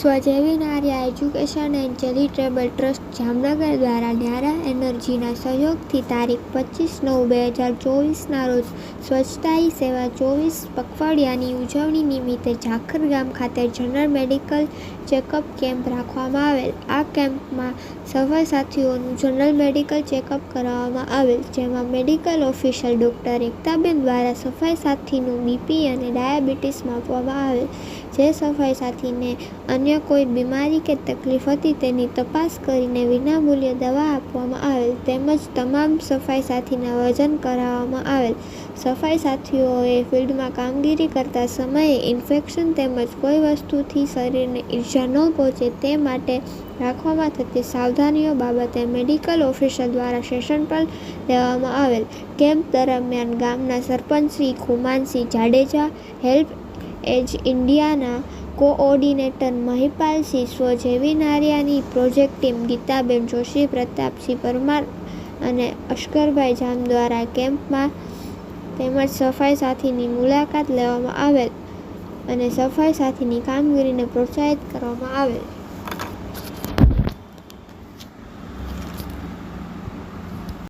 સ્વજેવી નાર્યા education and charitable trust Jamnagar દ્વારા ન્યારા એનર્જીના સહયોગથી તારીખ પચીસ નવ બે હજાર ચોવીસના રોજ સ્વચ્છતા સેવા ચોવીસ પખવાડિયાની ઉજવણી નિમિત્તે ઝાખર ગામ ખાતે જનરલ મેડિકલ ચેકઅપ કેમ્પ રાખવામાં આવેલ. આ કેમ્પમાં સફાઈ સાથીઓનું જનરલ મેડિકલ ચેકઅપ કરાવવામાં આવેલ, જેમાં મેડિકલ ઓફિસર ડોક્ટર એકતાબેન દ્વારા સફાઈ સાથીનું બીપી અને ડાયાબિટીસ માપવામાં આવેલ. જે સફાઈ સાથીને અન્ય કોઈ બીમારી કે તકલીફ હતી તેની તપાસ કરીને વિનામૂલ્યે દવા આપવામાં આવેલ તેમજ તમામ સફાઈ સાથીના વજન કરાવવામાં આવેલ. સફાઈ સાથીઓએ ફિલ્ડમાં કામગીરી કરતા સમયે ઇન્ફેક્શન તેમજ કોઈ વસ્તુથી શરીરને ઈજા ન પહોંચે તે માટે રાખવામાં થતી સાવધાનીઓ બાબતે મેડિકલ ઓફિસર દ્વારા સેશન પણ લેવામાં આવેલ. કેમ્પ દરમિયાન ગામના સરપંચ શ્રી ખુમાનસિંહ જાડેજા, હેલ્પ એજ ઇન્ડિયાના કોઓર્ડિનેટર મહિપાલસિંહ સ્વજેવી નાર્યાની પ્રોજેક્ટ ટીમ ગીતાબેન જોશી પ્રતાપસિંહ પરમાર અને અશ્કરભાઈ જામ દ્વારા કેમ્પમાં તેમજ સફાઈ સાથીની મુલાકાત લેવામાં આવેલ અને સફાઈ સાથીની કામગીરીને પ્રોત્સાહિત કરવામાં આવેલ.